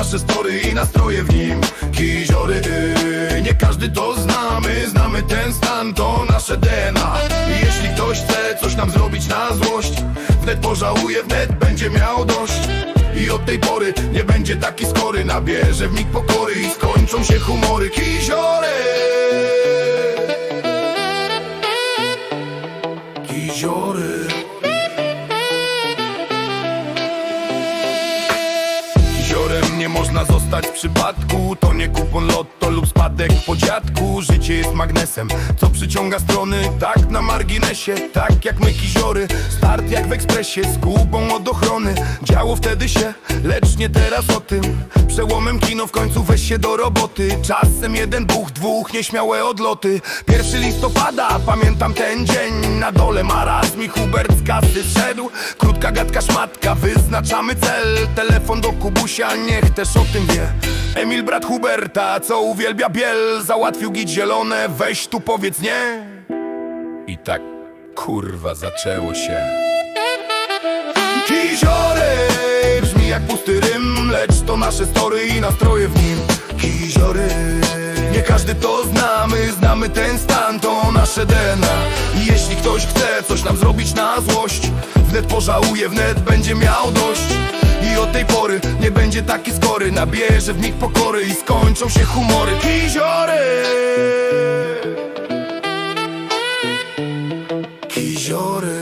nasze story i nastroje w nim. Kiziory, y, nie każdy to znamy. Znamy ten stan, to nasze DNA I jeśli ktoś chce coś nam zrobić na złość Wnet pożałuje, wnet będzie miał dość. I od tej pory nie będzie taki skory. Nabierze w mig pokory i skończą się humory. Kiziory! Kiziory można zostać w przypadku. To nie kupon lotto lub spadek po dziadku. Życie jest magnesem, co przyciąga strony. Tak na marginesie, tak jak my kiziory Start jak w ekspresie, z kubą od ochrony. Działo wtedy się, lecz nie teraz o tym. Przełomem kino w końcu weź się do roboty. Czasem jeden, dwóch, dwóch, nieśmiałe odloty. Pierwszy listopada, pamiętam ten dzień. Na dole marazm i Hubert z kasy szedł Krótka gadka szmatka, wyznaczamy cel. Telefon do Kubusia, niech też o tym wie. Emil brat Huberta, co uwielbia biel Załatwił git zielone, weź tu powiedz nie? I tak kurwa zaczęło się. Kiziory jak pusty rym Lecz to nasze story i nastroje w nim. Kiziory Nie każdy to znamy Znamy ten stan, to nasze DNA I jeśli ktoś chce coś nam zrobić na złość Wnet pożałuje, wnet będzie miał dość. I od tej pory nie będzie taki skory Nabierze w nich pokory i skończą się humory. Kiziory Kiziory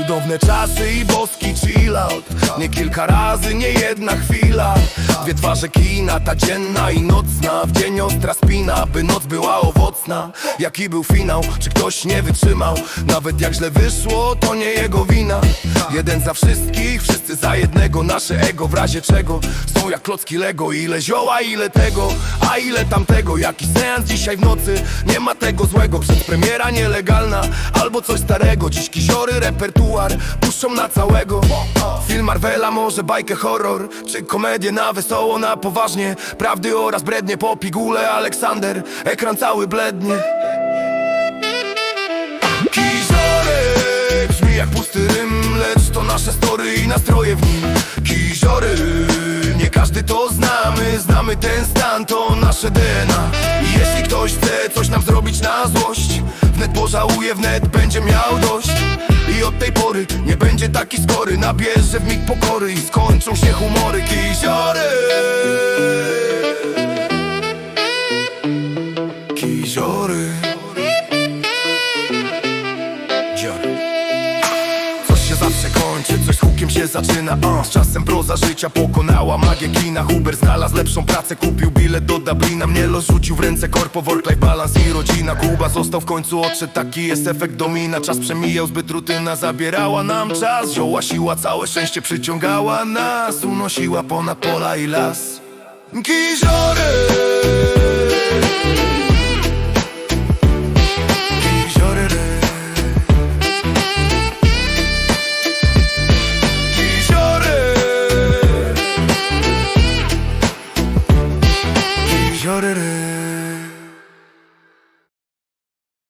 Cudowne czasy i boski chill out. Nie kilka razy, nie jedna chwila. Dwie twarze kina, ta dzienna i nocna. W dzień ostra spina, by noc była owocna. Jaki był finał, czy ktoś nie wytrzymał? Nawet jak źle wyszło, to nie jego wina. Jeden za wszystkich, wszyscy za jednego Nasze ego w razie czego. Są jak klocki Lego Ile zioła, ile tego, a ile tamtego Jaki seans dzisiaj w nocy. Nie ma tego złego, przedpremiera nielegalna. Albo coś starego, dziś kiziory, repertuar Puszczą na całego. Film Marvela, może bajkę horror Czy komedię na wesoło, na poważnie. Prawdy oraz brednie po pigułę Aleksander, ekran cały blednie. Kiziory Brzmi jak pusty rym, nasze story i nastroje w nim. Kiziory Nie każdy to znamy, znamy ten stan, to nasze DNA I jeśli ktoś chce coś nam zrobić na złość Wnet pożałuje, wnet będzie miał dość. I od tej pory nie będzie taki skory Nabierze w mig pokory i skończą się humory. Kiziory się zaczyna. Uh. Z czasem proza życia pokonała magię kina. Huber znalazł lepszą pracę, kupił bilet do Dublina. Mnie los rzucił w ręce korpo, work-life balance i rodzina. Kuba został w końcu odszedł, taki jest efekt domina. Czas przemijał, zbyt rutyna zabierała nam czas. Zioła siła, całe szczęście przyciągała nas. Unosiła ponad pola i las. Kiziory